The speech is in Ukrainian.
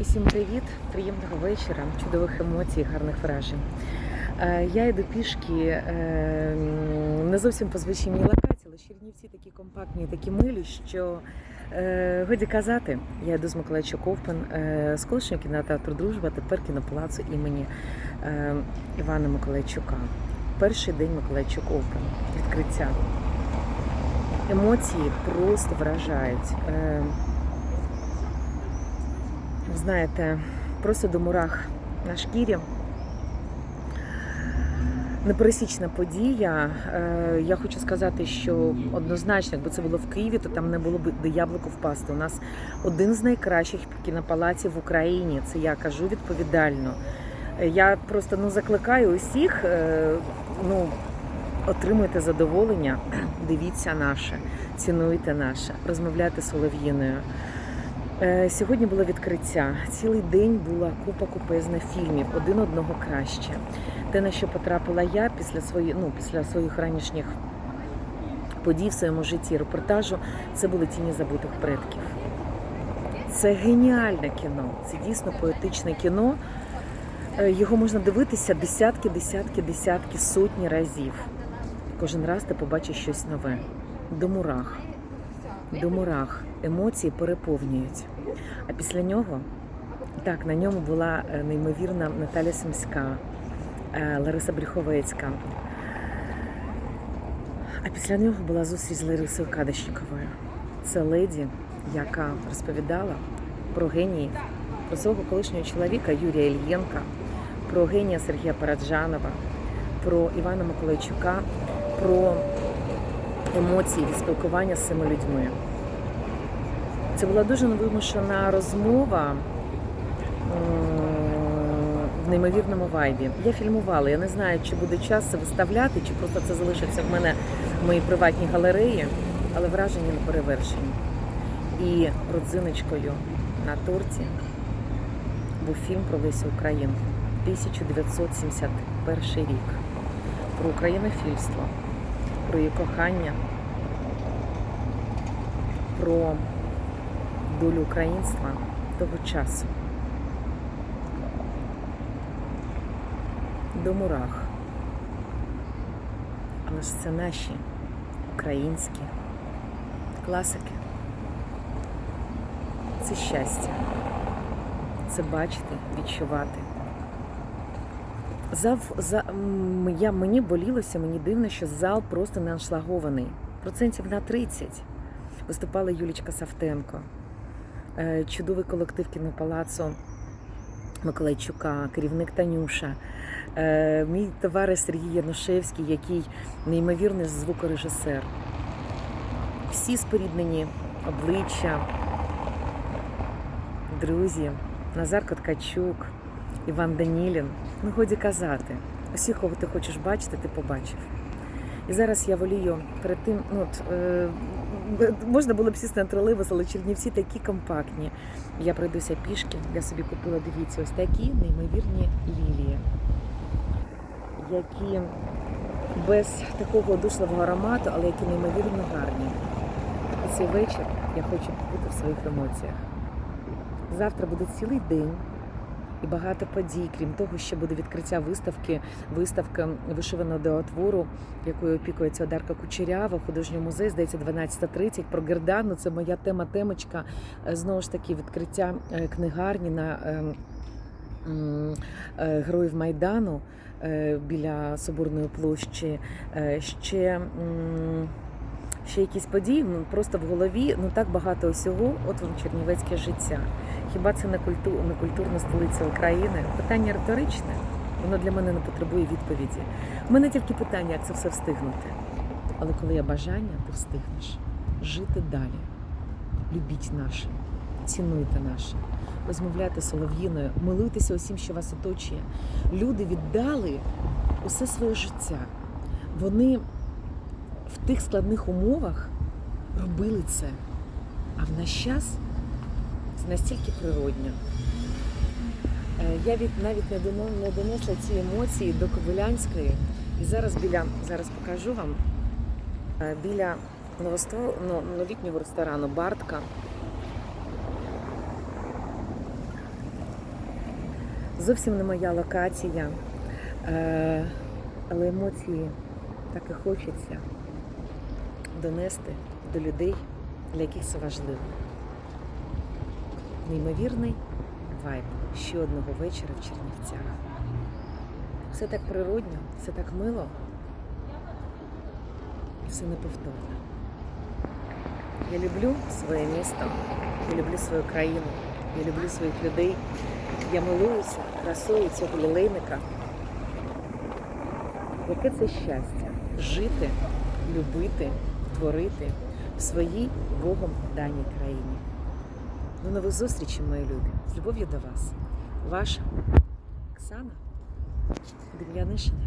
Усім привіт, приємного вечора, чудових емоцій, гарних вражень. Е, Я йду пішки е, не зовсім по звичній мені локації, але Чернівці такі компактні, такі милі, що е, годі казати. Я йду з Миколайчук Овпен, е, з колишнього кінотеатру Дружба, тепер кінопалацу імені е, Івана Миколайчука. Перший день Миколайчук Овпен, відкриття. Емоції просто вражають. Знаєте, просто до мурах на шкірі. Непересічна подія. Е, Я хочу сказати, що однозначно, якби це було в Києві, то там не було б де яблуко впасти. У нас один з найкращих кінопалаців в Україні. Це я кажу відповідально. Е, Я просто ну закликаю усіх. е, Ну отримуйте задоволення, дивіться наше, цінуйте наше, розмовляйте Солов'їною. Е, Сьогодні було відкриття. Цілий день була купа купезна фільмів, один одного краще. Те, на що потрапила я після своїх, ну, після своїх ранішніх подій в своєму житті, репортажу, це були тіні забутих предків. Це геніальне кіно, це дійсно поетичне кіно. Е, Його можна дивитися десятки, десятки, десятки, сотні разів. Кожен раз ти побачиш щось нове. До мурах до мурах емоції переповнюють. А після нього, так, на ньому була е, неймовірна Наталя Сумська, е, Лариса Брюховецька. А після нього була зустріч з Ларисою Кадащиковою. Це леді, яка розповідала про геніїв, про свого колишнього чоловіка Юрія Ільєнка, про генія Сергія Параджанова, про Івана Миколайчука, про емоції від спілкування з цими людьми. Це була дуже невимушена розмова в неймовірному вайбі. Я фільмувала, я не знаю, чи буде час це виставляти, чи просто це залишиться в мене в моїй приватній галереї, але враження не перевершені. І родзиночкою на торті був фільм про Лесю Українку 1971 рік. Про українофільство, про її кохання, про долю українства того часу. До мурах. Але ж це наші українські класики. Це щастя. Це бачити, відчувати. Зав, за, я, мені болілося, мені дивно, що зал просто не аншлагований. Процентів на 30. Виступала Юлічка Савтенко, чудовий колектив кінопалацу Миколайчука, керівник Танюша, е, мій товариш Сергій Янушевський, який неймовірний звукорежисер. Всі споріднені обличчя, друзі, Назар Коткачук, Іван Данілін. Ну, годі казати. Усіх, кого ти хочеш бачити, ти побачив. І зараз я волію перед тим, ну от, е, можна було б сісти на тролейбус, але Чернівці такі компактні. Я пройдуся пішки, я собі купила, дивіться, ось такі неймовірні лілії, які без такого одушливого аромату, але які неймовірно гарні. І цей вечір я хочу бути в своїх емоціях. Завтра буде цілий день і багато подій, крім того, що буде відкриття виставки, виставка вишиваного деотвору, якою опікується Одарка Кучерява, художній музей, здається, 12.30, про Гердану. Це моя тема темочка. Е, Знову ж таки, відкриття е, книгарні на е, Героїв Майдану біля Соборної площі. Ще. Ще якісь події ну, просто в голові ну так багато усього. От вам чернівецьке життя. Хіба це не культу... не культурна столиця України? Питання риторичне, воно для мене не потребує відповіді. У мене тільки питання, як це все встигнути. Але коли є бажання, ти встигнеш жити далі. Любіть наше, цінуйте наше, розмовляйте солов'їною, милуйтеся усім, що вас оточує. Люди віддали усе своє життя. Вони в тих складних умовах робили це. А в наш час це настільки природньо. Е, Я від навіть не донесла ці емоції до Ковилянської. І зараз біля зараз покажу вам е, біля новітнього ресторану Бартка Зовсім не моя локація, е, але емоції так і хочеться донести до людей, для яких це важливо. Неймовірний вайб ще одного вечора в Чернівцях. Все так природньо, все так мило, і все неповторно. Я люблю своє місто, я люблю свою країну, я люблю своїх людей. Я милуюся красою цього лілейника. Яке це щастя жити, любити, творити в своїй Богом даній країні. До нових зустрічей, мої любі. З любов'ю до вас. Ваша Оксана Дем'янишина.